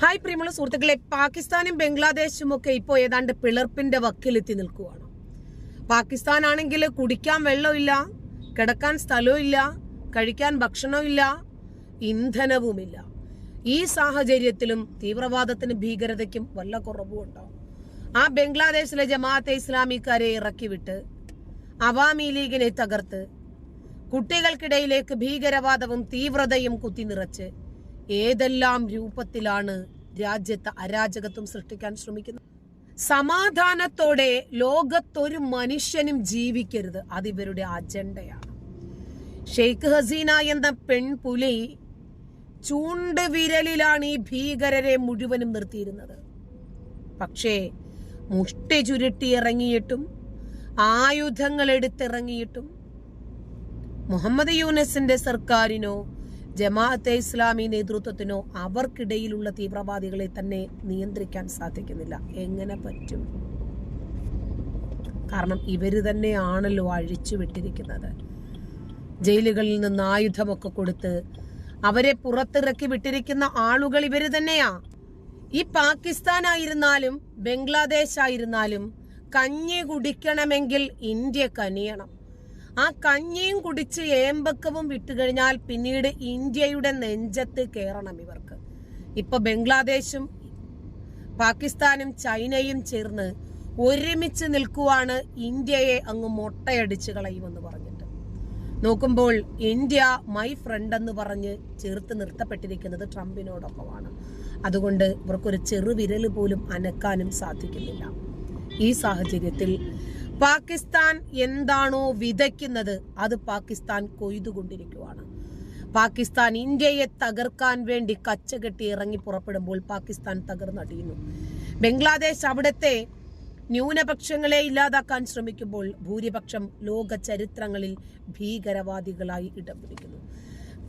Hi പ്രിയമുള്ള സുഹൃത്തുക്കളെ പാകിസ്ഥാനും ബംഗ്ലാദേശും ഒക്കെ ഇപ്പോൾ ഏതാണ്ട് പിളർപ്പിന്റെ വക്കിലെത്തി നിൽക്കുകയാണ് പാകിസ്ഥാൻ ആണെങ്കിൽ കുടിക്കാൻ വെള്ളമില്ല കിടക്കാൻ സ്ഥലമില്ല കഴിക്കാൻ ഭക്ഷണമില്ല ഇന്ധനവുമില്ല. ഈ സാഹചര്യത്തിലും തീവ്രവാദത്തിന് ഭീകരതയ്ക്കും വല്ല കുറവും ഉണ്ടാവും ആ ബംഗ്ലാദേശിലെ ജമാഅത്തെ ഇസ്ലാമിക്കാരെ ഇറക്കിവിട്ട് അവാമി ലീഗിനെ തകർത്ത് കുട്ടികൾക്കിടയിലേക്ക് ഭീകരവാദവും തീവ്രതയും കുത്തിനിറച്ച് ഏതെല്ലാം രൂപത്തിലാണ് രാജ്യത്ത് അരാജകത്വം സൃഷ്ടിക്കാൻ ശ്രമിക്കുന്നത്? സമാധാനത്തോടെ ലോകത്തൊരു മനുഷ്യനും ജീവിക്കരുത്. അത് ഇവരുടെ അജണ്ടയാണ്. ഷെയ്ഖ് ഹസീന എന്ന പെൺപുലി ചൂണ്ട് വിരലിലാണ് ഈ ഭീകരരെ മുഴുവനും നിർത്തിയിരുന്നത്. പക്ഷേ മുഷ്ടി ചുരുട്ടി ഇറങ്ങിയിട്ടും ആയുധങ്ങൾ എടുത്തിറങ്ങിയിട്ടും മുഹമ്മദ് യൂനസിന്റെ സർക്കാരിനോ ജമാഅത്തെ ഇസ്ലാമി നേതൃത്വത്തിനോ അവർക്കിടയിലുള്ള തീവ്രവാദികളെ തന്നെ നിയന്ത്രിക്കാൻ സാധിക്കുന്നില്ല. എങ്ങനെ പറ്റും? കാരണം ഇവർ തന്നെയാണല്ലോ അഴിച്ചു വിട്ടിരിക്കുന്നത്. ജയിലുകളിൽ നിന്ന് ആയുധമൊക്കെ കൊടുത്ത് അവരെ പുറത്തിറക്കി വിട്ടിരിക്കുന്ന ആളുകൾ ഇവർ തന്നെയാ. ഈ പാകിസ്ഥാൻ ആയിരുന്നാലും ബംഗ്ലാദേശ് ആയിരുന്നാലും കഞ്ഞി കുടിക്കണമെങ്കിൽ ഇന്ത്യ കനിയണം ആ കഞ്ഞിയും കുടിച്ച് ഏമ്പക്കവും വിട്ടുകഴിഞ്ഞാൽ പിന്നീട് ഇന്ത്യയുടെ നെഞ്ചത്ത് കയറണം ഇവർക്ക്. ഇപ്പൊ ബംഗ്ലാദേശും പാകിസ്ഥാനും ചൈനയും ചേർന്ന് ഒരുമിച്ച് നിൽക്കുവാണ് ഇന്ത്യയെ അങ്ങ് മൊട്ടയടിച്ച് കളയുമെന്ന് പറഞ്ഞിട്ട്. നോക്കുമ്പോൾ ഇന്ത്യ മൈ ഫ്രണ്ട് എന്ന് പറഞ്ഞ് ചേർത്ത് നിർത്തപ്പെട്ടിരിക്കുന്നത് ട്രംപിനോടൊപ്പമാണ്. അതുകൊണ്ട് ഇവർക്കൊരു ചെറുവിരൽ പോലും അനക്കാനും സാധിക്കുന്നില്ല. ഈ സാഹചര്യത്തിൽ പാകിസ്ഥാൻ എന്താണോ വിതയ്ക്കുന്നത് അത് പാകിസ്ഥാൻ കൊയ്തുകൊണ്ടിരിക്കുകയാണ് പാകിസ്ഥാൻ ഇന്ത്യയെ തകർക്കാൻ വേണ്ടി കച്ചകെട്ടി ഇറങ്ങി പുറപ്പെടുമ്പോൾ പാകിസ്ഥാൻ തകർന്നടിയുന്നു ബംഗ്ലാദേശ് അവിടുത്തെ ന്യൂനപക്ഷങ്ങളെ ഇല്ലാതാക്കാൻ ശ്രമിക്കുമ്പോൾ ഭൂരിപക്ഷം ലോക ചരിത്രങ്ങളിൽ ഭീകരവാദികളായി ഇടം പിടിക്കുന്നു.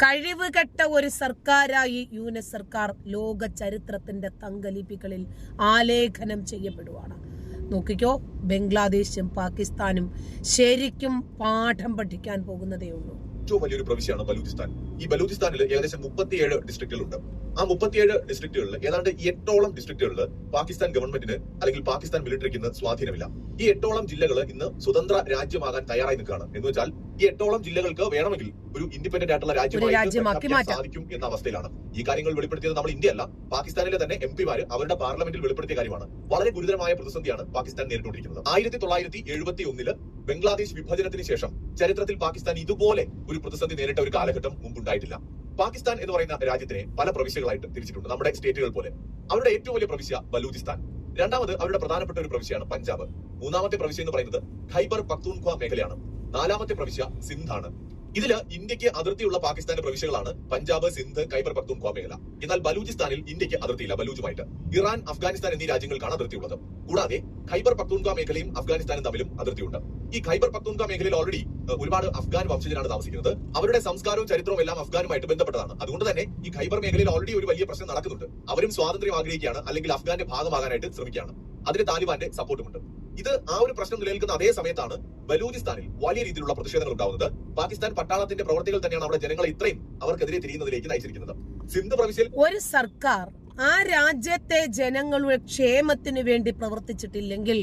കഴിവുകെട്ട ഒരു സർക്കാരായി യുഎസ് സർക്കാർ ലോക ചരിത്രത്തിന്റെ തങ്കലിപികളിൽ ആലേഖനം ചെയ്യപ്പെടുവാണ്. നോക്കിക്കോ ബംഗ്ലാദേശും പാകിസ്ഥാനും ശരിക്കും പാഠം പഠിക്കാൻ പോകുന്നതേ ഉള്ളൂ. ഏറ്റവും വലിയൊരു പ്രവിശ്യയാണ് ബലൂചിസ്ഥാൻ. ഈ ബലൂചിസ്ഥാനിൽ ഏകദേശം മുപ്പത്തിയേഴ് ഡിസ്ട്രിക്റ്റുകളുണ്ട് ആ മുപ്പത്തിയേഴ് ഡിസ്ട്രിക്റ്റുകളിൽ ഏതാണ്ട് എട്ടോളം ഡിസ്ട്രിക്റ്റുകളിൽ പാകിസ്ഥാൻ ഗവൺമെന്റിന് അല്ലെങ്കിൽ പാകിസ്ഥാൻ മിലിറ്ററിക്ക് ഇന്ന് സ്വാധീനമില്ല. ഈ എട്ടോളം ജില്ലകൾ ഇന്ന് സ്വതന്ത്ര രാജ്യമാകാൻ തയ്യാറായി നിൽക്കുകയാണ്. എന്ന് വെച്ചാൽ ഈ എട്ടോളം ജില്ലകൾക്ക് വേണമെങ്കിൽ ഒരു ഇൻഡിപെൻഡന്റ് ആയിട്ടുള്ള രാജ്യമായി രാജ്യമാക്കി സാധിക്കും എന്ന അവസ്ഥയിലാണ്. ഈ കാര്യങ്ങൾ വെളിപ്പെടുത്തിയത് നമ്മൾ ഇന്ത്യ അല്ല പാകിസ്ഥാനിലെ തന്നെ എം പിമാര് അവരുടെ പാർലമെന്റിൽ വെളിപ്പെടുത്തിയ കാര്യമാണ്. വളരെ ഗുരുതരമായ പ്രതിസന്ധിയാണ് പാകിസ്ഥാൻ നേരിട്ടുകൊണ്ടിരിക്കുന്നത്. ആയിരത്തി തൊള്ളായിരത്തി എഴുപത്തി ഒന്നിൽ ബംഗ്ലാദേശ് വിഭജനത്തിന് ശേഷം ചരിത്രത്തിൽ പാകിസ്ഥാൻ ഇതുപോലെ ഒരു പ്രതിസന്ധി നേരിട്ട ഒരു കാലഘട്ടം മുമ്പുണ്ടായിട്ടില്ല. പാകിസ്ഥാൻ എന്ന് പറയുന്ന രാജ്യത്തിനെ പല പ്രവിശ്യകളായിട്ട് തിരിച്ചിട്ടുണ്ട്. നമ്മുടെ സ്റ്റേറ്റുകൾ പോലെ. അവരുടെ ഏറ്റവും വലിയ പ്രവിശ്യ ബലൂചിസ്ഥാൻ. രണ്ടാമത് അവരുടെ പ്രധാനപ്പെട്ട ഒരു പ്രവിശ്യയാണ് പഞ്ചാബ്. മൂന്നാമത്തെ പ്രവിശ്യ എന്ന് പറയുന്നത് ഖൈബർ പക്തൂൺഖ്വ മേഖലയാണ്. നാലാമത്തെ പ്രവിശ്യ സിന്ധാണ്. ഇതിൽ ഇന്ത്യയ്ക്ക് അതിർത്തിയുള്ള പാകിസ്ഥാന്റെ പ്രവിശ്യകളാണ് പഞ്ചാബ് സിന്ധ് കൈബർ പക്തൂൺഖ്വ മേഖല എന്നാൽ ബലൂചിസ്ഥാനിൽ ഇന്ത്യയ്ക്ക് അതിർത്തിയില്ല ബലൂജുമായിട്ട് ഇറാൻ അഫ്ഗാനിസ്ഥാൻ എന്നീ രാജ്യങ്ങൾക്കാണ് അതിർത്തിയുള്ളത്. കൂടാതെ ഖൈബർ പക്തൂൺഖ്വ മേഖലയും അഫ്ഗാനിസ്ഥാനും തമ്മിലും അതിർത്തിയുണ്ട്. ഈ ഖൈബർ പക്തൂൺഖ്വ മേഖലയിൽ ഓൾറെഡി ഒരുപാട് അഫ്ഗാൻ വംശജരാണ് താമസിക്കുന്നത്. അവരുടെ സംസ്കാരവും ചരിത്രവും എല്ലാം അഫ്ഗാനുമായിട്ട് ബന്ധപ്പെട്ടതാണ്. അതുകൊണ്ട് തന്നെ ഈ ഖൈബർ മേഖലയിൽ ഓൾറെഡി ഒരു വലിയ പ്രശ്നം നടക്കുന്നുണ്ട്. അവരും സ്വാതന്ത്ര്യം ആഗ്രഹിക്കുകയാണ് അല്ലെങ്കിൽ അഫ്ഗാന്റെ ഭാഗമാകാനായിട്ട് ശ്രമിക്കുകയാണ്. അതിന് താലിബാന്റെ സപ്പോർട്ടുമുണ്ട് ഇത് ആ ഒരു പ്രശ്നം നിലനിൽക്കുന്ന അതേ സമയത്താണ് ബലൂചിസ്ഥാനിൽ വലിയ രീതിയിലുള്ള പ്രതിഷേധങ്ങൾ ഉണ്ടാവുന്നത് പാകിസ്ഥാൻ പട്ടാളത്തിന്റെ പ്രവർത്തികൾ തന്നെയാണ് അവിടെ ജനങ്ങളെ ഇത്രയും അവർക്കെതിരെ തിരിയുന്നതിലേക്ക് നയിച്ചിരിക്കുന്നത്. സിന്ധു പ്രവിശ്യയിൽ ഒരു സർക്കാർ ആ രാജ്യത്തെ ജനങ്ങളുടെ ക്ഷേമത്തിന് വേണ്ടി പ്രവർത്തിച്ചിട്ടില്ലെങ്കിൽ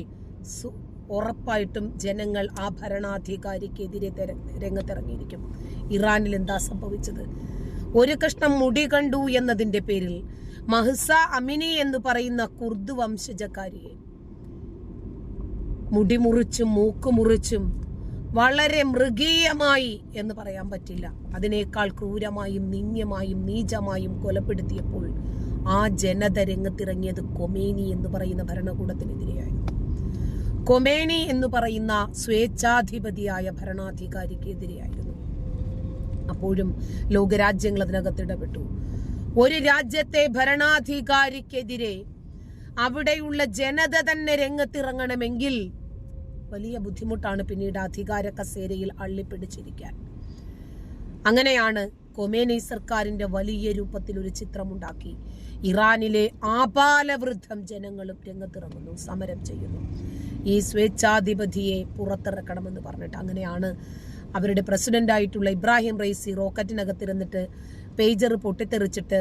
ഉറപ്പായിട്ടും ജനങ്ങൾ ആ ഭരണാധികാരിക്കെതിരെ രംഗത്തിറങ്ങിയിരിക്കും. ഇറാനിൽ എന്താ സംഭവിച്ചത്? ഒരു കഷ്ണം മുടി കണ്ടു എന്നതിന്റെ പേരിൽ മഹ്സ അമിനി എന്ന് പറയുന്ന കുർദ് വംശജക്കാരിയെ മുടി മുറിച്ചും മൂക്ക് മുറിച്ചും വളരെ മൃഗീയമായി എന്ന് പറയാൻ പറ്റില്ല. അതിനേക്കാൾ ക്രൂരമായും നിന്ദ്യമായും നീചമായും കൊലപ്പെടുത്തിയപ്പോൾ ആ ജനത രംഗത്തിറങ്ങിയത് കൊമേനി എന്ന് പറയുന്ന ഭരണകൂടത്തിനെതിരെയായി കൊമേനി എന്ന് പറയുന്ന സ്വേച്ഛാധിപതിയായ ഭരണാധികാരിക്ക് എതിരെയായിരുന്നു അപ്പോഴും ലോകരാജ്യങ്ങൾ അതിനകത്ത് ഇടപെട്ടു. ഒരു രാജ്യത്തെ ഭരണാധികാരിക്കെതിരെ അവിടെയുള്ള ജനത തന്നെ രംഗത്തിറങ്ങണമെങ്കിൽ വലിയ ബുദ്ധിമുട്ടാണ് പിന്നീട് അധികാര കസേരയിൽ അള്ളിപ്പിടിച്ചിരിക്കാൻ. അങ്ങനെയാണ് കൊമേനി സർക്കാരിന്റെ വലിയ രൂപത്തിൽ ഒരു ചിത്രമുണ്ടാക്കി. ഇറാനിലെ ആപാലവൃദ്ധം ജനങ്ങളും രംഗത്തിറങ്ങുന്നു സമരം ചെയ്യുന്നു. ഈ സ്വേച്ഛാധിപതിയെ പുറത്തിറക്കണമെന്ന് പറഞ്ഞിട്ട് അങ്ങനെയാണ് അവരുടെ പ്രസിഡന്റായിട്ടുള്ള ഇബ്രാഹിം റൈസി റോക്കറ്റിനകത്തിരുന്നിട്ട് പേജർ പൊട്ടിത്തെറിച്ചിട്ട്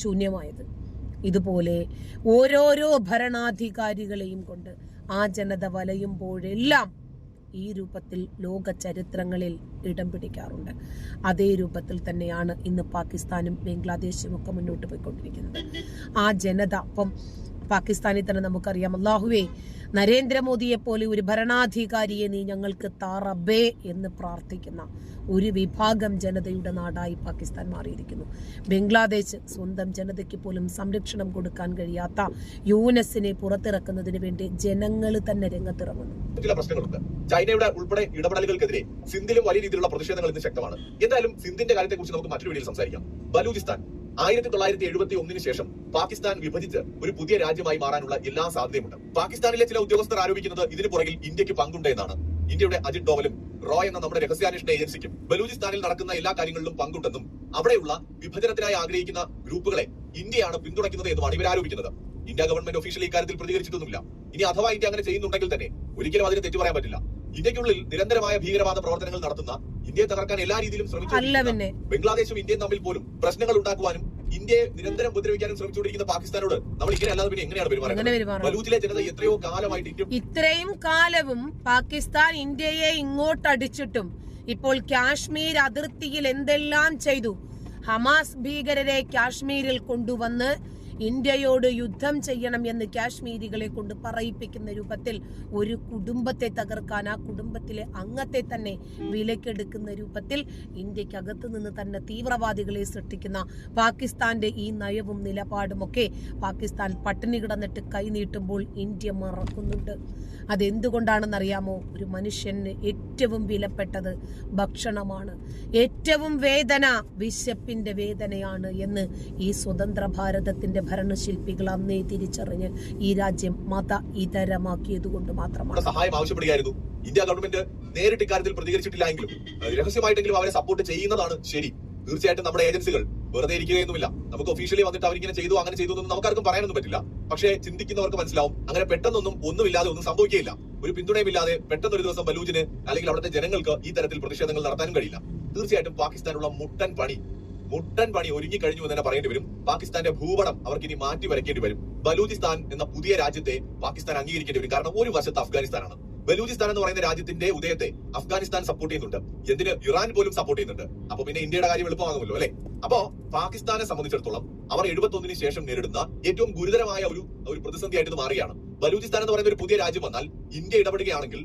ശൂന്യമായത്. ഇതുപോലെ ഓരോരോ ഭരണാധികാരികളെയും കൊണ്ട് ആ ജനത വലയുമ്പോഴെല്ലാം ഈ രൂപത്തിൽ ലോക ചരിത്രങ്ങളിൽ ഇടം പിടിക്കാറുണ്ട്. അതേ രൂപത്തിൽ തന്നെയാണ് ഇന്ന് പാകിസ്ഥാനും ബംഗ്ലാദേശും ഒക്കെ മുന്നോട്ട് പോയിക്കൊണ്ടിരിക്കുന്നത്. ആ ജനത അപ്പം പാകിസ്ഥാനിൽ തന്നെ നമുക്കറിയാം. അള്ളാഹുവേ നരേന്ദ്രമോദിയെ പോലെ ഒരു ഭരണാധികാരിയെ നീ ഞങ്ങൾക്ക് താറബേ എന്ന് പ്രാർത്ഥിക്കുന്ന ഒരു വിഭാഗം ജനതയുടെ നാടായി പാകിസ്ഥാൻ മാറിയിരിക്കുന്നു. ബംഗ്ലാദേശ് സ്വന്തം ജനതയ്ക്ക് പോലും സംരക്ഷണം കൊടുക്കാൻ കഴിയാത്ത യൂനസിനെ പുറത്തിറക്കുന്നതിന് വേണ്ടി ജനങ്ങൾ തന്നെ രംഗത്തിറങ്ങുന്നു. ചില പ്രശ്നങ്ങളുണ്ട്. ചൈനയുടെ ഉൾപ്പെടെ ഇടപെടലുകൾക്കെതിരെ സിന്ധിലും വലിയ രീതിയിലുള്ള പ്രതിഷേധങ്ങൾ ഇന്ന് ശക്തമാണ്. എന്തായാലും സിന്ധിന്റെ കാര്യത്തെക്കുറിച്ച് നമുക്ക് മറ്റൊരു വീഡിയോയിൽ സംസാരിക്കാം. ബലൂചിസ്ഥാൻ. ആയിരത്തി തൊള്ളായിരത്തി എഴുപത്തി ഒന്നിന് ശേഷം പാകിസ്ഥാൻ വിഭജിച്ച് ഒരു പുതിയ രാജ്യമായി മാറാനുള്ള എല്ലാ സാധ്യതയുമുണ്ട്. പാകിസ്ഥാനിലെ ചില ഉദ്യോഗസ്ഥർ ആരോപിക്കുന്നത് ഇതിന് പുറകിൽ ഇന്ത്യയ്ക്ക് പങ്കുണ്ട് എന്നാണ് ഇന്ത്യയുടെ അജിത് ഡോവലും റോയ് എന്ന നമ്മുടെ രഹസ്യാന്വേഷണ ഏജൻസിക്കും ബലൂചിസ്ഥാനിൽ നടക്കുന്ന എല്ലാ കാര്യങ്ങളിലും പങ്കുണ്ടെന്നും അവിടെയുള്ള വിഭജനത്തിനായി ആഗ്രഹിക്കുന്ന ഗ്രൂപ്പുകളെ ഇന്ത്യയാണ് പിന്തുണയ്ക്കുന്നത് എന്നുമാണ് ഇവർ ആരോപിക്കുന്നത്. ഇന്ത്യ ഗവൺമെന്റ് ഒഫീഷ്യലി ഇക്കാര്യത്തിൽ പ്രതികരിച്ചിട്ടൊന്നുമില്ല. ഇനി അഥവാ ഇന്ത്യ അങ്ങനെ ചെയ്യുന്നുണ്ടെങ്കിൽ തന്നെ ഒരിക്കലും അതിന് തെറ്റു പറയാൻ പറ്റില്ല. ഇന്ത്യക്കുള്ളിൽ നിരന്തരമായ ഭീകരവാദ പ്രവർത്തനങ്ങൾ നടത്തുന്ന ഇന്ത്യയെ തകർക്കാൻ എല്ലാ രീതിയിലും ശ്രമിച്ചു ബംഗ്ലാദേശും ഇന്ത്യയും തമ്മിൽ പോലും പ്രശ്നങ്ങൾ ഉണ്ടാക്കുവാനും ഇന്ത്യയെ നിരന്തരം ഉപദ്രവിക്കാനും ശ്രമിച്ചുകൊണ്ടിരിക്കുന്ന പാകിസ്ഥാനോട് നമ്മൾ ഇങ്ങനെ അല്ലാതെ പിന്നെ എങ്ങനെയാണ് പെരുമാറുന്നത് ബലൂച്ചിലെ ജനത എത്രയോ കാലമായിട്ട് ഇന്ത്യ ഇത്രയും കാലവും പാകിസ്ഥാൻ ഇന്ത്യയെ ഇങ്ങോട്ടടിച്ചിട്ടും ഇപ്പോൾ കാശ്മീർ അതിർത്തിയിൽ എന്തെല്ലാം ചെയ്തു? ഹമാസ് ഭീകരരെ കാശ്മീരിൽ കൊണ്ടുവന്ന് ഇന്ത്യയോട് യുദ്ധം ചെയ്യണം എന്ന് കാശ്മീരികളെ കൊണ്ട് പറയിപ്പിക്കുന്ന രൂപത്തിൽ ഒരു കുടുംബത്തെ തകർക്കാൻ ആ കുടുംബത്തിലെ അംഗത്തെ തന്നെ വിലക്കെടുക്കുന്ന രൂപത്തിൽ ഇന്ത്യക്കകത്ത് നിന്ന് തന്നെ തീവ്രവാദികളെ സൃഷ്ടിക്കുന്ന പാകിസ്ഥാന്റെ ഈ നയവും നിലപാടുമൊക്കെ പാകിസ്ഥാൻ പട്ടിണി കിടന്നിട്ട് കൈനീട്ടുമ്പോൾ ഇന്ത്യ മറക്കുന്നുണ്ട്. അതെന്തുകൊണ്ടാണെന്നറിയാമോ? ഒരു മനുഷ്യന് ഏറ്റവും വിലപ്പെട്ടത് ഭക്ഷണമാണ്. ഏറ്റവും വേദന വിശപ്പിന്റെ വേദനയാണ് എന്ന് ഈ സ്വതന്ത്ര ഭാരതത്തിന്റെ ഭരണശില്പികൾ അന്നേ തിരിച്ചറിഞ്ഞ് ഈ രാജ്യം മത ഇതരമാക്കിയത് കൊണ്ട് മാത്രമാണ്. സഹായം ആവശ്യപ്പെടുകയായിരുന്നു. ഇന്ത്യ ഗവൺമെന്റ് നേരിട്ട് ഇക്കാര്യത്തിൽ പ്രതികരിച്ചിട്ടില്ല എങ്കിലും രഹസ്യമായിട്ടെങ്കിലും അവരെ സപ്പോർട്ട് ചെയ്യുന്നതാണ് ശരി. തീർച്ചയായിട്ടും നമ്മുടെ ഏജൻസികൾ വെറുതെ ഇരിക്കുകയൊന്നുമില്ല. നമുക്ക് ഒഫീഷ്യലി വന്നിട്ട് അവരിങ്ങനെ ചെയ്തു അങ്ങനെ ചെയ്തു എന്നൊന്നും നമുക്കാർക്കും പറയാനൊന്നും പറ്റില്ല. പക്ഷേ ചിന്തിക്കുന്നവർക്ക് മനസ്സിലാവും അങ്ങനെ പെട്ടെന്നൊന്നും ഒന്നുമില്ലാതെ ഒന്നും സംഭവിക്കുകയില്ല. ഒരു പിന്തുണയുമില്ലാതെ പെട്ടെന്ന് ഒരു ദിവസം ബലൂജിന് അല്ലെങ്കിൽ അവിടുത്തെ ജനങ്ങൾക്ക് ഈ തരത്തിൽ പ്രതിഷേധങ്ങൾ നടത്താനും കഴിയില്ല. തീർച്ചയായിട്ടും പാകിസ്ഥാനുള്ള മുട്ടൻ പണി മുട്ടൻ പണി ഒരുങ്ങി കഴിഞ്ഞു എന്ന് തന്നെ പറയേണ്ടി വരും. പാകിസ്ഥാന്റെ ഭൂപടം അവർക്ക് ഇനി മാറ്റി വരയ്ക്കേണ്ടി വരും. ബലൂചിസ്ഥാൻ എന്ന പുതിയ രാജ്യത്തെ പാകിസ്ഥാൻ അംഗീകരിക്കേണ്ടി വരും. കാരണം ഒരു വശത്ത് അഫ്ഗാനിസ്ഥാനാണ്. ബലൂചിസ്ഥാൻ എന്ന് പറയുന്ന രാജ്യത്തിന്റെ ഉദയത്തെ അഫ്ഗാനിസ്ഥാൻ സപ്പോർട്ട് ചെയ്യുന്നുണ്ട്. എന്തിന്? ഇറാൻ പോലും സപ്പോർട്ട് ചെയ്യുന്നുണ്ട്. അപ്പൊ പിന്നെ ഇന്ത്യയുടെ കാര്യം എളുപ്പമാകുമല്ലോ അല്ലെ? അപ്പോ പാകിസ്ഥാനെ സംബന്ധിച്ചിടത്തോളം അവർ എഴുപത്തൊന്നിന് ശേഷം നേരിടുന്ന ഏറ്റവും ഗുരുതരമായ ഒരു ഒരു പ്രതിസന്ധിയായിട്ട് ഇത് മാറുകയാണ്. ബലൂചിസ്ഥാൻ എന്ന് പറയുന്ന ഒരു പുതിയ രാജ്യം വന്നാൽ ഇന്ത്യ ഇടപെടുകയാണെങ്കിൽ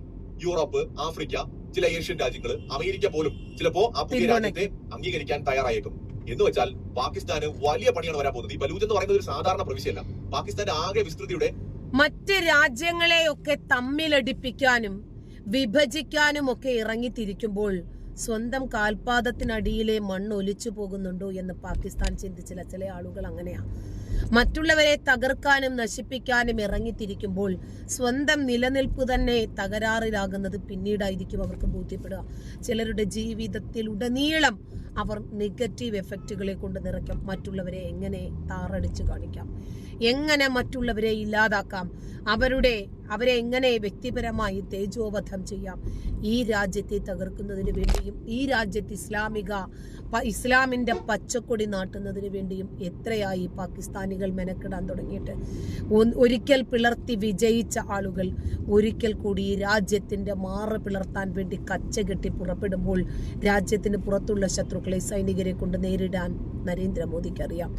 യൂറോപ്പ് ആഫ്രിക്ക ചില ഏഷ്യൻ രാജ്യങ്ങൾ അമേരിക്ക പോലും ചിലപ്പോ ആ പുതിയ രാജ്യത്തെ അംഗീകരിക്കാൻ തയ്യാറായേക്കും. എന്ന് വെച്ചാൽ പാകിസ്ഥാന് വലിയ പണിയാണ് വരാൻ പോകുന്നത്. ഈ ബലൂജ് എന്ന് പറയുന്നത് ഒരു സാധാരണ പ്രവിശ്യല്ല പാകിസ്ഥാന്റെ ആകെ വിസ്തൃതിയുടെ മറ്റ് രാജ്യങ്ങളെയൊക്കെ തമ്മിലടിപ്പിക്കാനും വിഭജിക്കാനും ഒക്കെ ഇറങ്ങിത്തിരിക്കുമ്പോൾ സ്വന്തം കാൽപാദത്തിനടിയിലെ മണ്ണ് ഒലിച്ചു പോകുന്നുണ്ടോ എന്ന് പാകിസ്ഥാൻ ചിന്തിച്ചില്ല. ചില ആളുകൾ അങ്ങനെയാ. മറ്റുള്ളവരെ തകർക്കാനും നശിപ്പിക്കാനും ഇറങ്ങിത്തിരിക്കുമ്പോൾ സ്വന്തം നിലനിൽപ്പ് തന്നെ തകരാറിലാകുന്നത് പിന്നീടായിരിക്കും അവർക്ക് ബോധ്യപ്പെടുക. ചിലരുടെ ജീവിതത്തിലുടനീളം അവർ നെഗറ്റീവ് എഫക്റ്റുകളെ കൊണ്ട് നിറയ്ക്കാം. മറ്റുള്ളവരെ എങ്ങനെ താറടിച്ച് കാണിക്കാം? എങ്ങനെ മറ്റുള്ളവരെ ഇല്ലാതാക്കാം? അവരുടെ അവരെ എങ്ങനെ വ്യക്തിപരമായി തേജോവധം ചെയ്യാം? ഈ രാജ്യത്തെ തകർക്കുന്നതിന് വേണ്ടിയും ഈ രാജ്യത്ത് ഇസ്ലാമിക ഇസ്ലാമിന്റെ പച്ചക്കൊടി നാട്ടുന്നതിന് വേണ്ടിയും എത്രയായി പാകിസ്ഥാനികൾ മെനക്കെടാൻ തുടങ്ങിയിട്ട്? ഒരിക്കൽ പിളർത്തി വിജയിച്ച ആളുകൾ ഒരിക്കൽ കൂടി ഈ രാജ്യത്തിന്റെ മാറ് പിളർത്താൻ വേണ്ടി കച്ച കെട്ടി പുറപ്പെടുമ്പോൾ രാജ്യത്തിന് പുറത്തുള്ള ശത്രുക്കളെ സൈനികരെ കൊണ്ട് നേരിടാൻ നരേന്ദ്രമോദിക്ക് അറിയാം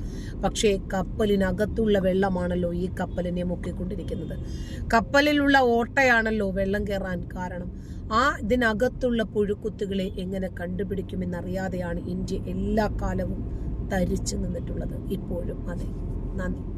പക്ഷേ കപ്പലിനകത്തുള്ള വെള്ളമാണല്ലോ ഈ കപ്പലിനെ മുക്കിക്കൊണ്ടിരിക്കുന്നത്. കപ്പലിലുള്ള ഓട്ടയാണല്ലോ വെള്ളം കയറാൻ കാരണം. ആ ഇതിനകത്തുള്ള പുഴുക്കുത്തുകളെ എങ്ങനെ കണ്ടുപിടിക്കുമെന്നറിയാതെയാണ് ഇന്ത്യ എല്ലാ കാലവും തരിച്ചു നിന്നിട്ടുള്ളത്. ഇപ്പോഴും അതെ. നന്ദി.